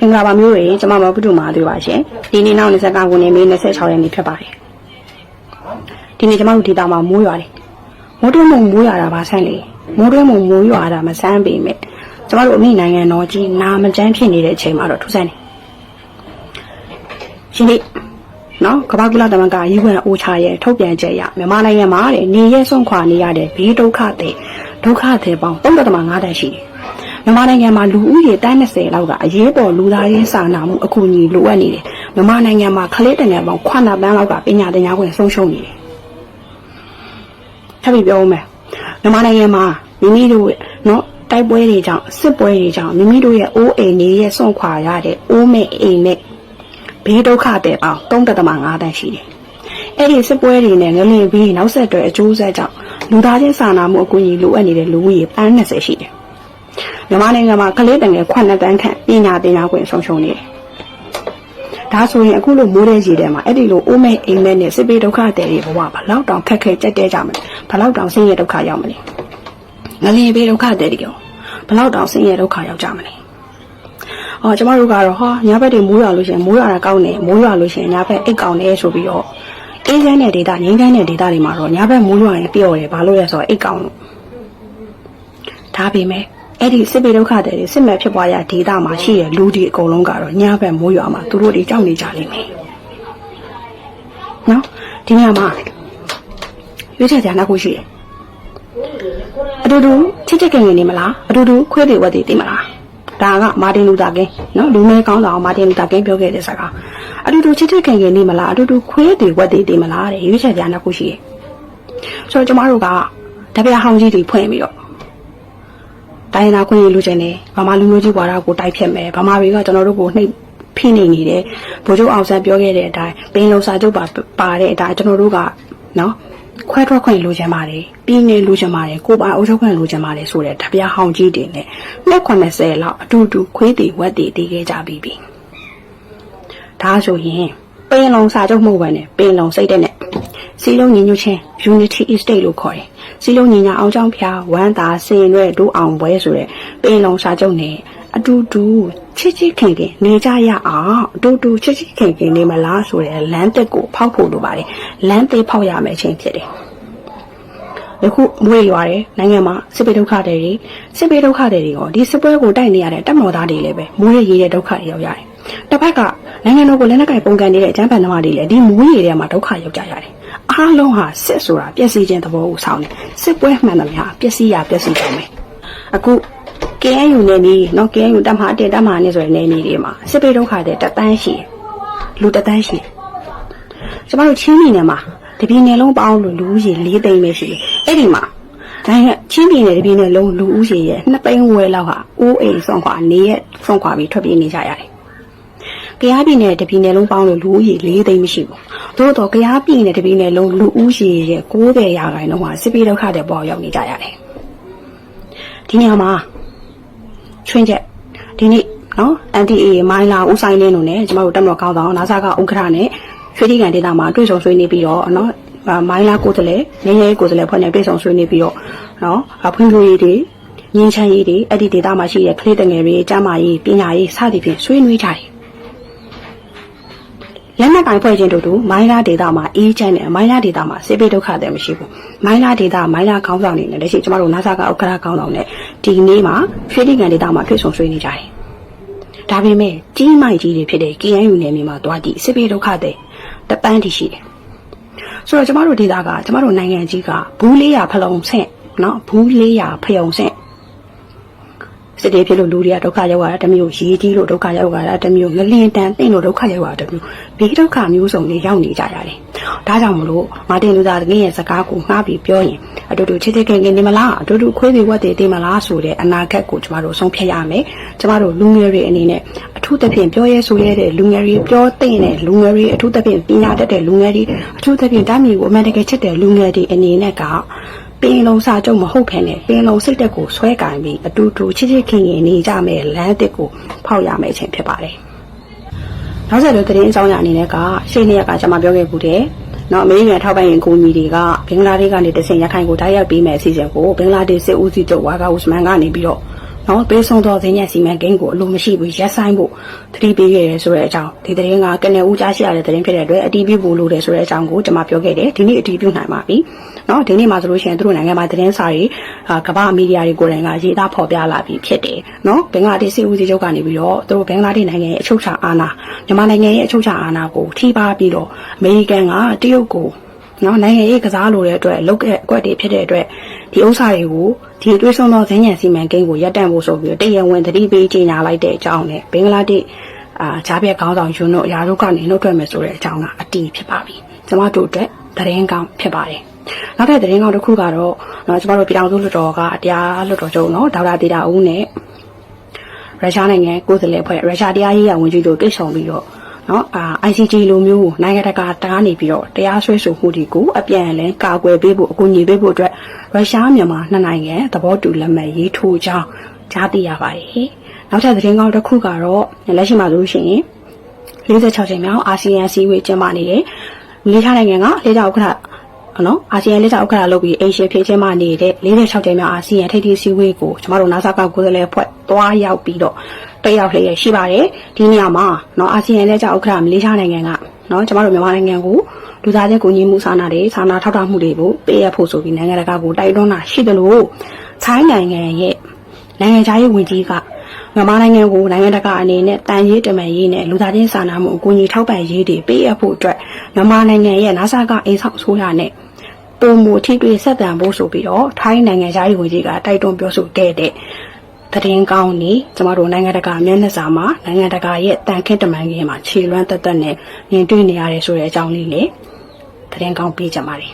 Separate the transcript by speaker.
Speaker 1: မင်္ဂလာပါမျိုးတွေကျွန်မမပုတုမာသေးပါရှင်ဒီနေ့နောက်29ခုနှစ်မေ26ရက်နေ့ဖြစ်ပါတယ်ဒီနေ့ကျွန်မတို့ဒေတာမှာမိုးရွာတယ်မိုးတွင်းမုံမိုးရွာတာပါဆန်းလေမိုးတွင်းမုံမိုးရွာတာမဆန်းပေမဲ့ကျွန်မတို့အမိနိုင်ငံတော်ကြီးနာမကျန်းဖြစ်နေတဲ့အချိန်မှာတော့ထူးဆန်းတယ်ရှင်ဒီနော်ကမ္ဘာကုလသမဂ္ဂရေးခွင့်အိုချာရဲ့ထုတ်ပြန်ချက်အရမြန်မာနိုင်ငံမှာတဲ့နေရဲဆုံးခွာနေရတဲ့ဘေးဒုက္ခတွေဒုက္ခတွေပေါင်း3.5တန်းရှိတယ် မြန်မာနိုင်ငံမှာလူဦးရေတိုင်း20လောက်က အရေးပေါ်လူသားရင်းစာနာမှုအကူအညီလိုအပ်နေတယ်မြန်မာနိုင်ငံမှာကလေးတငယ်ပေါင်း9ပန်းလောက်ကပညာသင်ကြားခွင့်ဆုံးရှုံးနေတယ်ထပ်ပြီးပြောဦးမယ်မြန်မာနိုင်ငံမှာမိမိတို့ရဲ့နော်တိုက်ပွဲတွေကြောင့်စစ်ပွဲတွေကြောင့်မိမိတို့ရဲ့အိုးအိမ်တွေရဲ့ဆွန့်ခွာရတဲ့အိုးမဲ့အိမ်နဲ့ဘေးဒုက္ခတဲ့ပေါင်း3.5တန်းရှိတယ်။အဲ့ဒီစစ်ပွဲတွေနဲ့ငလင်ပြီးနောက်ဆက်တွဲအကျိုးဆက်ကြောင့်လူသားချင်းစာနာမှုအကူအညီလိုအပ်နေတဲ့လူဦးရေပန်း20ရှိတယ်။ မြန်မာနိုင်ငံမှာကလေးတငယ်9တန်းခန့်ပညာသင်ကြားခွင့်ဆုံးရှုံးနေတယ်။ဒါဆိုရင်အခုလိုမိုးတဲ့ကြီးထဲမှာအဲ့ဒီလိုအိုးမဲ့အိမ်မဲ့နဲ့စစ်ပေးဒုက္ခတဲ့တွေဘဝဘလောက်တောင်ခက်ခဲကြက်တဲကြမလဲ။ဘလောက်တောင်ဆင်းရဲဒုက္ခရောက်မလဲ။ငလင်ပေးဒုက္ခတဲ့တွေရောဘလောက်တောင်ဆင်းရဲဒုက္ခရောက်ကြမလဲ။အော်ကျမတို့ကတော့ဟာညဘက်တွေမိုးရွာလို့ရှိရင်မိုးရွာတာကောင်းတယ်မိုးရွာလို့ရှိရင်ညဘက်အိတ်ကောင်းတယ်ဆိုပြီးတော့အေးချမ်းတဲ့ဒေတာငြိမ်းချမ်းတဲ့ဒေတာတွေမှာတော့ညဘက်မိုးရွာရင်ပျော့တယ်ဘာလို့လဲဆိုတော့အိတ်ကောင်းလို့ဒါပေမဲ့ အဲ့ဒီစစ်ပေဒုက္ခတွေစစ်မဲ့ဖြစ်ပွားရဒေတာမှာရှိတဲ့လူတွေအကုန်လုံးကတော့ညဘက်မိုးရွာမှာသူတို့တွေကြောက်နေကြလိမ့်မယ်နော်ဒီညမှာရွေးချယ်ကြနောက်ခုရှိတယ်အတူတူချစ်ချစ်ခင်ခင်နေမလားအတူတူခွေးတွေဝက်တွေသိမလားဒါကမာတင်လူသာကင်းနော်လူမဲကောင်းဆောင်မာတင်လူသာကင်းပြောခဲ့တဲ့စကားအတူတူချစ်ချစ်ခင်ခင်နေမလားအတူတူခွေးတွေဝက်တွေသိမလားတဲ့ရွေးချယ်ကြနောက်ခုရှိတယ်ဆိုတော့ကျမတို့ကတပြားဟောင်းကြီးတွေဖွင့်ပြီးတော့ တိုင်းနာခွင့်ရလူချင်းတယ်ဗမာလူမျိုးကြီးဘွားတော်ကိုတိုက်ဖြတ်မယ်ဗမာတွေကကျွန်တော်တို့ကိုနှိပ်ဖိနေနေတယ်ဘိုးချုပ်အောင်ဆန်းပြောခဲ့တဲ့အတိုင်းပင်လုံစာချုပ်ပါပါတဲ့အတိုင်းကျွန်တော်တို့ကနော်ခွဲထွက်ခွင့်လိုချင်ပါတယ်ပြီးနေလိုချင်ပါတယ်ကိုပိုင်အုပ်ချုပ်ခွင့်လိုချင်ပါတယ်ဆိုတဲ့တပြားဟောင်းကြီးတွေနဲ့နှစ်80လောက်အတူတူခွေးတီဝက်တီတည်ခဲ့ကြပြီးပြီဒါဆိုရင် ပင်လုံစာချုပ်မှုပဲနဲ့ပင်လုံစိတ်တဲ့နဲ့စီလုံးညီညွတ်ချင်း Unity Estate လို့ခေါ်တယ်စီလုံးညီညာအောင်ချောင်းဖျားဝမ်းသာစင်ရွဲ့ဒိုးအောင်ပွဲဆိုတဲ့ပင်လုံစာချုပ်နဲ့အတူတူချစ်ချစ်ခင်ခင်နေကြရအောင်အတူတူချစ်ချစ်ခင်ခင်နေမလားဆိုတဲ့လမ်းတက်ကိုဖောက်ဖို့လိုပါတယ်လမ်းသေးဖောက်ရမယ်အချိန်ဖြစ်တယ်ယခုမွေးရွာတယ်နိုင်ငံမှာစစ်ပေးဒုက္ခတွေတွေစစ်ပေးဒုက္ခတွေတွေရောဒီစစ်ပွဲကိုတိုက်နေရတဲ့တပ်မော်သားတွေလည်းပဲမွေးရရေးတဲ့ဒုက္ခတွေရောက်ရတယ် တစ်ဖက်ကနိုင်ငံတော်ကိုလက်နက်ကင်ပုံကန်နေတဲ့အကြမ်းဖက်သမားတွေလည်းဒီမွေးရတဲ့မှာဒုက္ခရောက်ကြရတယ်အားလုံးဟာစစ်ဆိုတာပျက်စီးခြင်းသဘောကိုဆောင်တယ်စစ်ပွဲမှန်သမျှပျက်စီးရပျက်စီးကြမယ်အခု KNU နယ်မြေနော် KNU တပ်မဟာတင်တပ်မဟာနဲ့ဆိုတဲ့နယ်မြေတွေမှာစစ်ပေးဒုက္ခတဲ့တတန်းရှိတယ်လူတတန်းရှိတယ်ကျမတို့ချင်းပြည်နယ်မှာတပြည်နယ်လုံးပေါင်းလို့လူဦးရေ၄သိန်းပဲရှိတယ်အဲ့ဒီမှာနိုင်ငံချင်းပြည်နယ်တပြည်နယ်လုံးလူဦးရေရဲ့2သိန်းဝယ်လောက်ဟာအိုးအိမ်ဆောင်ခွာနေရဲ့ဆောင်ခွာပြီးထွက်ပြေးနေကြရတယ်။ ကြားပြည်နယ်တပြည်နယ်လုံးပေါင်းလို့လူဦးရေ၄သိန်းမရှိဘူး။သို့တော့ကြားပြည်နယ်တပြည်နယ်လုံးလူဦးရေရဲ့90ရာခိုင်နှုန်းဟာစစ်ပြေးဒုက္ခတဲ့ပေါ်ရောက်နေကြရတယ်။ဒီနေရာမှာချွင်းချက်ဒီနေ့နော် NTA မိုင်းလာဦးဆိုင်လင်းတို့နဲ့ကျမတို့တက်မတော်ကောင်းဆောင်နာဆာကဥက္ကဋ္ဌနဲ့ရွှေတိကန်ဒေတာမှာတွေ့ဆုံဆွေးနွေးပြီးတော့နော်မိုင်းလာကိုယ်တည်းငင်းရဲကိုယ်တည်းဖွဲ့နေတွေ့ဆုံဆွေးနွေးပြီးတော့နော်ဖွံ့ဖြိုးရေးတွေငင်းချမ်းရေးတွေအဲ့ဒီဒေတာမှာရှိတဲ့ကလေးတငယ်တွေကျန်းမာရေးပညာရေးစသည်ဖြင့်ဆွေးနွေးကြတယ် လက်နက်ကင်ဖွဲ့ခြင်းတို့တို့မိုင်းလာဒေတာမှာအေးချမ်းတယ်မိုင်းလာဒေတာမှာစေပေဒုက္ခတယ်မရှိဘူးမိုင်းလာဒေတာမိုင်းလာခေါင်းဆောင်နေတယ်လက်ရှိကျမတို့နာဆာကဥက္ကဋ္ဌခေါင်းဆောင်နဲ့ဒီနေ့မှာရွှေတိကန်ဒေတာမှာတွေ့ဆုံဆွေးနွေးကြတယ်ဒါပေမဲ့ကြီးမိုက်ကြီးတွေဖြစ်တဲ့ KNU နယ်မြေမှာတွားကြည့်စေပေဒုက္ခတယ်တပန်းတရှိတယ်ဆိုတော့ကျမတို့ဒေတာကကျမတို့နိုင်ငံကြီးကဘူးလေးရဖလုံဆင့်နော်ဘူးလေးရဖယုံဆင့် စစ်တေးဖြစ်လို့လူတွေကဒုက္ခရောက်ရတာတစ်မျိုးရေးကြီးလို့ဒုက္ခရောက်ရတာတစ်မျိုးငလင်တန်သိမ့်လို့ဒုက္ခရောက်ရတာတစ်မျိုးဘေးဒုက္ခမျိုးစုံတွေရောက်နေကြရတယ်။ဒါကြောင့်မလို့မာတင်လူသားတကယ်ရဲ့စကားကိုငှားပြီးပြောရင်အတူတူချစ်ချစ်ခင်ခင်နေမလားအတူတူခွေးတွေဝက်တွေသိမလားဆိုတဲ့အနာဂတ်ကိုကျမတို့ဆုံးဖြတ်ရမယ်။ကျမတို့လူငယ်တွေအနေနဲ့အထူးသဖြင့်ပြောရဲဆိုရဲတဲ့လူငယ်တွေပြောသိတဲ့လူငယ်တွေအထူးသဖြင့်ပညာတတ်တဲ့လူငယ်တွေအထူးသဖြင့်တမ်းမြေကိုအမှန်တကယ်ချစ်တဲ့လူငယ်တွေအနေနဲ့က ပင်လုံးစာချုပ်မဟုတ်ခင်နဲ့ပင်လုံးစိတ်တက်ကိုဆွဲကင်ပြီးအတူတူချစ်ချစ်ခင်ခင်နေကြမယ်လမ်းတစ်ကိုဖောက်ရမယ်အချိန်ဖြစ်ပါတယ်။နောက်ဆက်တွဲသတင်းအကြောင်းအရာအနေနဲ့ကရှေ့နေ့ကကျွန်မပြောခဲ့ဘူးတဲ့။နော်အမေရိကန်ထောက်ပံ့ရေးကိုကြီးတွေကဘင်္ဂလားဒေ့ရှ်ကနေတဆင်ရခိုင်ကိုတိုက်ရိုက်ပေးမယ်အစီအစဉ်ကိုဘင်္ဂလားဒေ့ရှ်စစ်ဦးစီးချုပ်ဝါကာဦးစမန်ကနေပြီးတော့ နော်ပေးဆုံးသောဈေးညက်စီမံကိန်းကိုအလိုမရှိဘူးရက်ဆိုင်ဖို့သတိပေးခဲ့ရဲဆိုတဲ့အကြောင်းဒီသတင်းကကနေဦးကြားရှိရတဲ့သတင်းဖြစ်တဲ့အတွက်အတီးပြုဖို့လိုတယ်ဆိုတဲ့အကြောင်းကိုကျွန်မပြောခဲ့တယ်ဒီနေ့အတီးပြုနိုင်ပါပြီနော်ဒီနေ့မှာဆိုလို့ရှိရင်သူတို့နိုင်ငံမှာသတင်းစာတွေအာကမ္ဘာမီဒီယာတွေကိုယ်တိုင်ကရေးသားဖော်ပြလာပြီးဖြစ်တယ်နော်ဘင်္ဂလားဒေ့ရှ်စစ်ဦးစီးချုပ်ကနေပြီးတော့သူတို့ဘင်္ဂလားဒေ့ရှ်နိုင်ငံရဲ့အချုပ်အခြာအာဏာမြန်မာနိုင်ငံရဲ့အချုပ်အခြာအာဏာကိုထိပါပြီးတော့အမေရိကန်ကတရုတ်ကိုနော်နိုင်ငံရေးကစားလိုတဲ့အတွက်လုတ်တဲ့အကွက်တွေဖြစ်တဲ့အတွက် ဒီဥစ္စာတွေကိုဒီအတွေးဆုံးသောဈဉ္ဉံစီမံကိန်းကိုရပ်တန့်ဖို့ဆိုပြီးတော့တရားဝင်သတိပေးကြေညာလိုက်တဲ့အကြောင်းနဲ့ဘင်္ဂလားဒေ့ရှ်အာဂျားပြက်ခေါင်းဆောင်ယွန်းတို့အရာတို့ကနေနှုတ်ထွက်မယ်ဆိုတဲ့အကြောင်းကအတီးဖြစ်ပါပြီကျမတို့အတွက်သတင်းကောင်းဖြစ်ပါတယ်နောက်ထပ်သတင်းကောင်းတစ်ခုကတော့နော်ကျမတို့ပြည်ထောင်စုလွှတ်တော်ကတရားလွှတ်တော်ချုပ်နော်ဒေါက်တာတေတာဦးနဲ့ရုရှားနိုင်ငံကိုယ်စားလှယ်အဖွဲ့ရုရှားတရားရေးရာဝန်ကြီးတို့တွေ့ဆုံပြီးတော့ နော်အာ ICJ လိုမျိုးနိုင်ငံတကာတားနေပြီးတော့တရားစွဲဆိုမှုတွေကိုအပြန်အလှန်ကာကွယ်ပေးဖို့အကူအညီပေးဖို့အတွက်ရုရှားမြန်မာနှစ်နိုင်ငံသဘောတူလက်မှတ်ရေးထိုးကြောင်းကြားသိရပါတယ်။နောက်ထပ်သတင်းကောင်းတစ်ခုကတော့လက်ရှိမှာဆိုလို့ရှိရင်46ချိန်မြောက်အာဆီယံစည်းဝေးကျင်းပနေတယ်။မလေးရှားနိုင်ငံကလေးကြောက်ဥက္ကဋ္ဌနော်အာဆီယံလက်ချောက်ဥက္ကဋ္ဌလုပ်ပြီးအေရှီဖြစ်ချင်းမှနေတဲ့46ကျင်းမြောက်အာဆီယံထိပ်သီးစည်းဝေးကိုကျမတို့နာဆာကကိုယ်စားလှယ်ဖွဲ့သွားရောက်ပြီးတော့ တက်ရောက်လျက်ရှိပါတယ်ဒီနေရာမှာနော်အာဆီယံလက်ချောက်ဥက္ကဋ္ဌမလေးရှားနိုင်ငံကနော်ကျမတို့မြန်မာနိုင်ငံကိုလူသားချင်းကိုညီမှုစာနာတွေစာနာထောက်ထားမှုတွေကိုပေးရဖို့ဆိုပြီးနိုင်ငံတကာကိုတိုက်တွန်းတာရှိတယ်လို့ထိုင်းနိုင်ငံရဲ့နိုင်ငံခြားရေးဝန်ကြီးကမြန်မာနိုင်ငံကိုနိုင်ငံတကာအနေနဲ့တန်ရေးတမန်ရေးနဲ့လူသားချင်းစာနာမှုအကူအညီထောက်ပံ့ရေးတွေပေးအပ်ဖို့အတွက်မြန်မာနိုင်ငံရဲ့နာဆာကအိမ်ဆောင်အစိုးရနဲ့ပုံမူထိတွေ့ဆက်တံဖို့ဆိုပြီးတော့ထိုင်းနိုင်ငံသားရေးဝန်ကြီးကတိုက်တွန်းပြောဆိုခဲ့တဲ့ သတင်းကောင်းနေကျမတို့နိုင်ငံတကာမျက်နှာစာမှာနိုင်ငံတကာရဲ့တန်ခင်းတမန်ကြီးမှာခြေလွမ်းတက်တက်နဲ့မြင်တွေ့နေရတယ်ဆိုတဲ့အကြောင်းလေးနဲ့သတင်းကောင်းပြကြပါမယ်